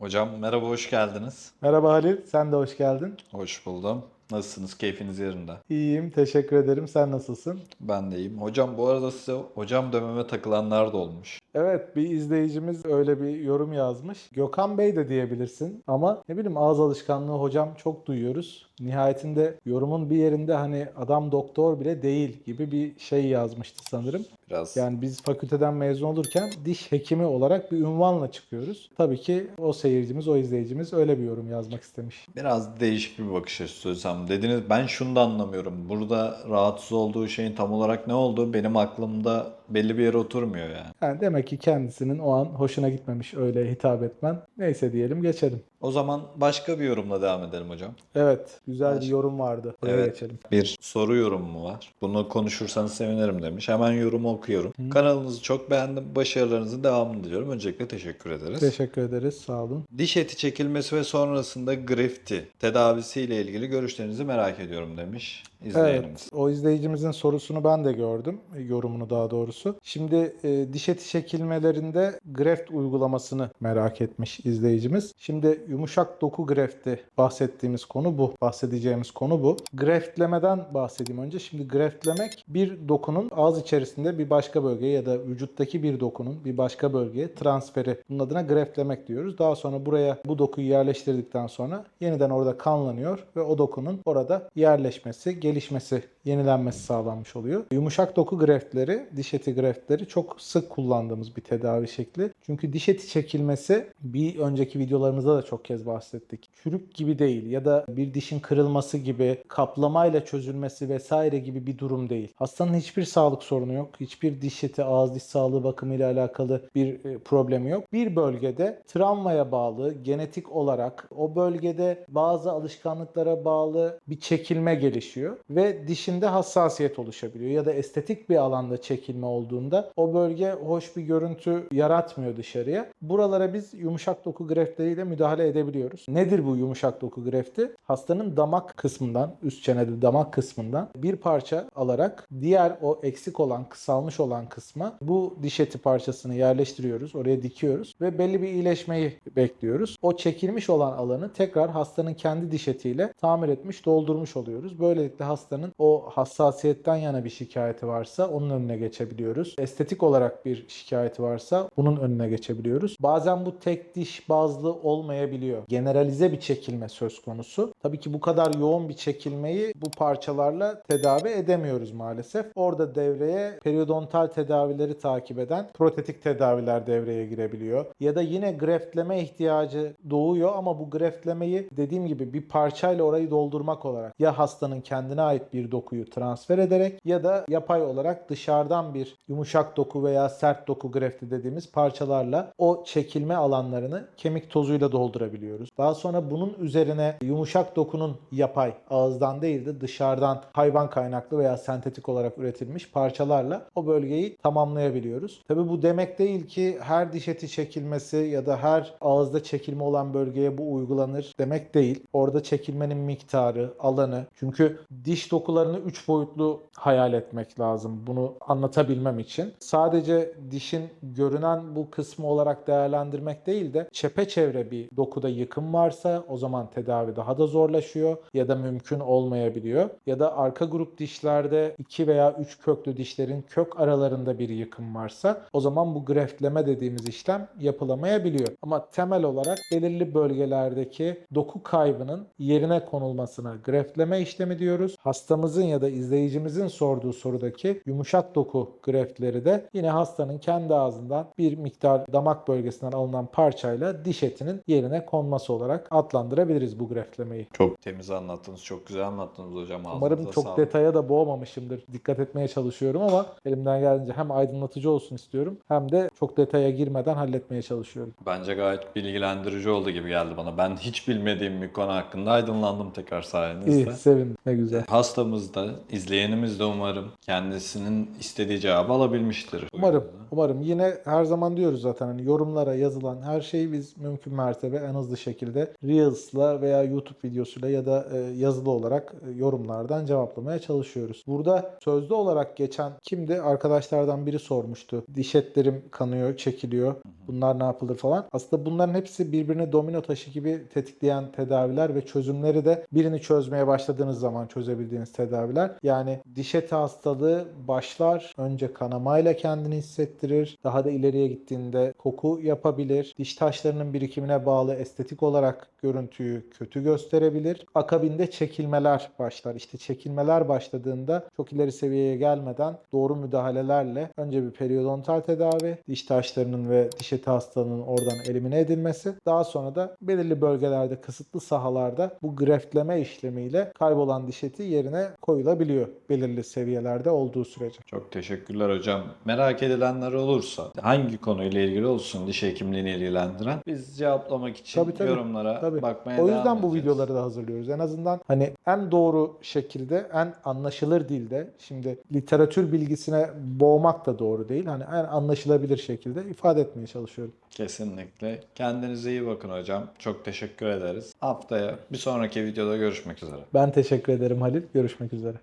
Hocam merhaba, hoş geldiniz. Merhaba Halil, sen de hoş geldin. Hoş buldum. Nasılsınız? Keyfiniz yerinde? İyiyim, teşekkür ederim. Sen nasılsın? Ben de iyiyim. Hocam bu arada size hocam dememe takılanlar da olmuş. Evet, bir izleyicimiz öyle bir yorum yazmış. Gökhan Bey de diyebilirsin ama ne bileyim ağız alışkanlığı hocam çok duyuyoruz. Nihayetinde yorumun bir yerinde hani adam doktor bile değil gibi bir şey yazmıştı sanırım. Biraz Yani biz fakülteden mezun olurken diş hekimi olarak bir ünvanla çıkıyoruz. Tabii ki o seyircimiz, o izleyicimiz öyle bir yorum yazmak istemiş. biraz değişik bir bakış açısı söylesem. Dediniz ben şunu da anlamıyorum. Burada rahatsız olduğu şeyin tam olarak ne olduğu benim aklımda belli bir yere oturmuyor yani. Yani demek ki kendisinin o an hoşuna gitmemiş öyle hitap etmen. Neyse diyelim geçelim. O zaman başka bir yorumla devam edelim hocam. Evet, güzel bir Baş- yorum vardı. Oraya Evet. geçelim. Bir soru yorumu var. Bunu konuşursanız sevinirim demiş. Hemen yorumu okuyorum. Kanalınızı çok beğendim. Başarılarınızın devamını diliyorum. Öncelikle teşekkür ederiz. Teşekkür ederiz, sağ olun. Diş eti çekilmesi ve sonrasında grefti tedavisiyle ilgili görüşlerinizi merak ediyorum demiş izleyenimiz. Evet, o izleyicimizin sorusunu ben de gördüm, yorumunu daha doğrusu. Şimdi e, diş eti çekilmelerinde greft uygulamasını merak etmiş izleyicimiz. Şimdi yumuşak doku grefti bahsettiğimiz konu bu, bahsedeceğimiz konu bu. Greftlemeden bahsedeyim önce. Şimdi greftlemek bir dokunun ağız içerisinde bir başka bölgeye ya da vücuttaki bir dokunun bir başka bölgeye transferi. Bunun adına greftlemek diyoruz. Daha sonra buraya bu dokuyu yerleştirdikten sonra yeniden orada kanlanıyor ve o dokunun orada yerleşmesi, gelişmesi, yenilenmesi sağlanmış oluyor. Yumuşak doku greftleri, diş eti greftleri çok sık kullandığımız bir tedavi şekli. Çünkü diş eti çekilmesi bir önceki videolarımızda da çok kez bahsettik. Çürük gibi değil ya da bir dişin kırılması gibi, kaplamayla çözülmesi vesaire gibi bir durum değil. Hastanın hiçbir sağlık sorunu yok. Hiçbir diş eti, ağız diş sağlığı bakımıyla alakalı bir e, problemi yok. Bir bölgede travmaya bağlı, genetik olarak o bölgede bazı alışkanlıklara bağlı bir çekilme gelişiyor ve dişinde hassasiyet oluşabiliyor ya da estetik bir alanda çekilme olduğunda o bölge hoş bir görüntü yaratmıyor dışarıya. Buralara biz yumuşak doku greftleriyle müdahale edebiliyoruz. Nedir bu yumuşak doku grefti? Hastanın damak kısmından, üst çenede damak kısmından bir parça alarak diğer o eksik olan, kısalmış olan kısma bu diş eti parçasını yerleştiriyoruz. Oraya dikiyoruz ve belli bir iyileşmeyi bekliyoruz. O çekilmiş olan alanı tekrar hastanın kendi diş etiyle tamir etmiş, doldurmuş oluyoruz. Böylelikle hastanın o hassasiyetten yana bir şikayeti varsa onun önüne geçebiliyoruz. Estetik olarak bir şikayeti varsa bunun önüne geçebiliyoruz. Bazen bu tek diş bazlı olmayabiliyor. Generalize bir çekilme söz konusu. Tabii ki bu kadar yoğun bir çekilmeyi bu parçalarla tedavi edemiyoruz maalesef. Orada devreye periodontal tedavileri takip eden protetik tedaviler devreye girebiliyor. Ya da yine greftleme ihtiyacı doğuyor ama bu greftlemeyi dediğim gibi bir parçayla orayı doldurmak olarak ya hastanın kendine ait bir dokuyu transfer ederek ya da yapay olarak dışarıdan bir yumuşak doku veya sert doku grefti dediğimiz parçalarla o çekilme alanlarını kemik tozuyla doldurabiliyoruz. Daha sonra bunun üzerine yumuşak dokunun yapay ağızdan değil de dışarıdan hayvan kaynaklı veya sentetik olarak üretilmiş parçalarla o bölgeyi tamamlayabiliyoruz. Tabi bu demek değil ki her diş eti çekilmesi ya da her ağızda çekilme olan bölgeye bu uygulanır demek değil. Orada çekilmenin miktarı, alanı. Çünkü diş dokularını 3 boyutlu hayal etmek lazım bunu anlatabilmem için. Sadece dişin görünen bu kısmı olarak değerlendirmek değil de çepeçevre bir dokuda yıkım varsa o zaman tedavi daha da zorlaşıyor ya da mümkün olmayabiliyor. Ya da arka grup dişlerde 2 veya 3 köklü dişlerin kök aralarında bir yıkım varsa o zaman bu greftleme dediğimiz işlem yapılamayabiliyor. Ama temel olarak belirli bölgelerdeki doku kaybının yerine konulmasına greftleme işlemi diyoruz. Hastamızın ya da izleyicimizin sorduğu sorudaki yumuşak doku greftleri de yine hastanın kendi ağzından bir miktar damak bölgesinden alınan parçayla diş etinin yerine konması olarak adlandırabiliriz bu greftlemeyi. Çok temiz anlattınız, çok güzel anlattınız hocam. Umarım çok sağlık. detaya da boğmamışımdır. Dikkat etmeye çalışıyorum ama elimden geldiğince hem aydınlatıcı olsun istiyorum hem de çok detaya girmeden halletmeye çalışıyorum. Bence gayet bilgilendirici oldu gibi geldi bana. Ben hiç bilmediğim bir konu hakkında aydınlandım tekrar sayenizde. İyi, sevindim. Ne güzel. Hastamız da, izleyenimiz de umarım kendisinin istediği cevabı cevabı alabilmiştir. Umarım, umarım. Yine her zaman diyoruz zaten hani yorumlara yazılan her şeyi biz mümkün mertebe en hızlı şekilde Reels'la veya YouTube videosuyla ya da e, yazılı olarak e, yorumlardan cevaplamaya çalışıyoruz. Burada sözlü olarak geçen kimdi? Arkadaşlardan biri sormuştu. Diş etlerim kanıyor, çekiliyor. Bunlar ne yapılır falan. Aslında bunların hepsi birbirini domino taşı gibi tetikleyen tedaviler ve çözümleri de birini çözmeye başladığınız zaman çözebildiğiniz tedaviler. Yani diş eti hastalığı başlar. Önce kanamayla kendini hissettirir. Daha da ileriye gittiğinde koku yapabilir. Diş taşlarının birikimine bağlı estetik olarak görüntüyü kötü gösterebilir. Akabinde çekilmeler başlar. İşte çekilmeler başladığında çok ileri seviyeye gelmeden doğru müdahalelerle önce bir periodontal tedavi, diş taşlarının ve diş eti hastalığının oradan elimine edilmesi. Daha sonra da belirli bölgelerde, kısıtlı sahalarda bu greftleme işlemiyle kaybolan diş eti yerine koyulabiliyor belirli seviyelerde olduğu sürece. Çok teşekkürler hocam. Merak edilenler olursa hangi konuyla ilgili olsun diş hekimliğini ilgilendiren biz cevaplamak için Tabii, tabii. yorumlara Tabii. bakmaya O devam yüzden bu edeceğiz. videoları da hazırlıyoruz. En azından hani en doğru şekilde, en anlaşılır dilde. Şimdi literatür bilgisine boğmak da doğru değil. Hani en anlaşılabilir şekilde ifade etmeye çalışıyorum. Kesinlikle. Kendinize iyi bakın hocam. Çok teşekkür ederiz. Haftaya bir sonraki videoda görüşmek üzere. Ben teşekkür ederim Halil. Görüşmek üzere.